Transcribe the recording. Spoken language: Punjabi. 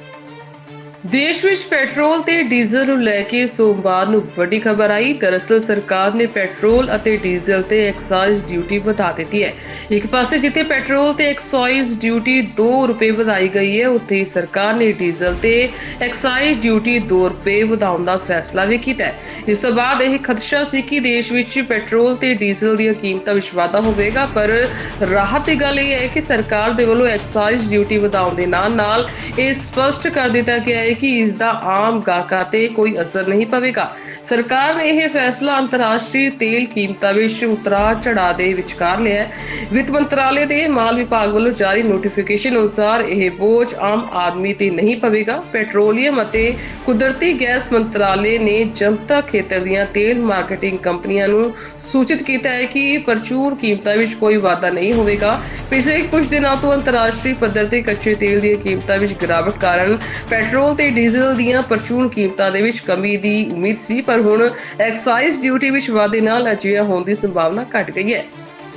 Música ਦੇਸ਼ ਵਿੱਚ ਪੈਟਰੋਲ ਤੇ ਡੀਜ਼ਲ ਨੂੰ ਲੈ ਕੇ ਸੋਮਵਾਰ ਨੂੰ ਵੱਡੀ ਖਬਰ ਆਈ। ਦਰਅਸਲ ਸਰਕਾਰ ਨੇ ਪੈਟਰੋਲ ਅਤੇ ਡੀਜ਼ਲ ਤੇ ਐਕਸਾਈਜ਼ ਡਿਊਟੀ ਵਧਾ ਦਿੱਤੀ ਹੈ। ਇੱਕ ਪਾਸੇ ਜਿੱਥੇ ਪੈਟਰੋਲ ਤੇ ਐਕਸਾਈਜ਼ ਡਿਊਟੀ 2 ਰੁਪਏ ਵਧਾਈ ਗਈ ਹੈ, ਉੱਥੇ ਹੀ ਸਰਕਾਰ ਨੇ ਡੀਜ਼ਲ ਤੇ ਐਕਸਾਈਜ਼ ਡਿਊਟੀ 2 ਰੁਪਏ ਵਧਾਉਣ ਦਾ ਫੈਸਲਾ ਵੀ ਕੀਤਾ ਹੈ। ਇਸ ਤੋਂ ਬਾਅਦ ਇਹ ਖਦਸ਼ਾ ਸੀ ਕਿ ਦੇਸ਼ ਵਿੱਚ ਪੈਟਰੋਲ ਤੇ ਡੀਜ਼ਲ ਦੀਆਂ ਕੀਮਤਾਂ ਵਿੱਚ ਵਾਧਾ ਹੋਵੇਗਾ, ਪਰ ਰਾਹਤ ਦੀ ਗੱਲ ਇਹ ਹੈ ਕਿ ਸਰਕਾਰ ਦੇ ਵੱਲੋਂ ਐਕਸਾਈਜ਼ ਡਿਊਟੀ ਵਧਾਉਣ ਦੇ ਨਾਲ ਨਾਲ ਇਹ ਸਪਸ਼ਟ ਕਰ ਦਿੱਤਾ ਗਿਆ ਹੈ ਕਿ ਇਸ ਦਾ ਆਮ ਗਾਹਕਾਂ ਤੇ ਕੋਈ ਅਸਰ ਨਹੀਂ ਪਵੇਗਾ। ਸਰਕਾਰ ਨੇ ਇਹ ਫੈਸਲਾ ਅੰਤਰਰਾਸ਼ਟਰੀ ਤੇਲ ਕੀਮਤਾਂ ਵਿੱਚ ਉਤਰਾਅ ਚੜਾਅ ਦੇ ਵਿਚਕਾਰ ਲਿਆ ਹੈ। ਵਿੱਤ ਮੰਤਰਾਲੇ ਦੇ ਮਾਲ ਵਿਭਾਗ ਵੱਲੋਂ ਜਾਰੀ ਨੋਟੀਫਿਕੇਸ਼ਨ ਅਨੁਸਾਰ ਇਹ ਬੋਝ ਆਮ ਆਦਮੀ ਤੇ ਨਹੀਂ ਪਵੇਗਾ। ਪੈਟਰੋਲੀਅਮ ਅਤੇ ਕੁਦਰਤੀ ਗੈਸ ਮੰਤਰਾਲੇ ਨੇ ਜਨਤਾ ਖੇਤਰ ਦੀਆਂ ਤੇਲ ਮਾਰਕੀਟਿੰਗ ਕੰਪਨੀਆਂ ਨੂੰ ਸੂਚਿਤ ਕੀਤਾ ਹੈ ਕਿ ਪ੍ਰਚੂਰ ਕੀਮਤਾਂ ਵਿੱਚ ਕੋਈ ਵਾਧਾ ਨਹੀਂ ਹੋਵੇਗਾ। ਪਿਛਲੇ ਕੁਝ ਦਿਨਾਂ ਤੋਂ ਅੰਤਰਰਾਸ਼ਟਰੀ ਪੱਧਰ ਤੇ ਕੱਚੇ ਤੇਲ ਦੀਆਂ ਕੀਮਤਾਂ ਵਿੱਚ ਗਿਰਾਵਟ ਕਾਰਨ ਪੈਟਰੋਲ ਤੇ ਡੀਜ਼ਲ ਦੀਆਂ ਪ੍ਰਚੂਰ ਕੀਮਤਾਂ ਦੇ ਵਿੱਚ ਕਮੀ ਦੀ ਉਮੀਦ ਸੀ ਪਰ ਹੁਣ ਐਕਸਾਈਜ਼ ਡਿਊਟੀ ਵਿੱਚ ਵਾਧੇ ਨਾਲ ਅਜਿਹਾ ਹੋਣ ਦੀ ਸੰਭਾਵਨਾ ਘਟ ਗਈ ਹੈ।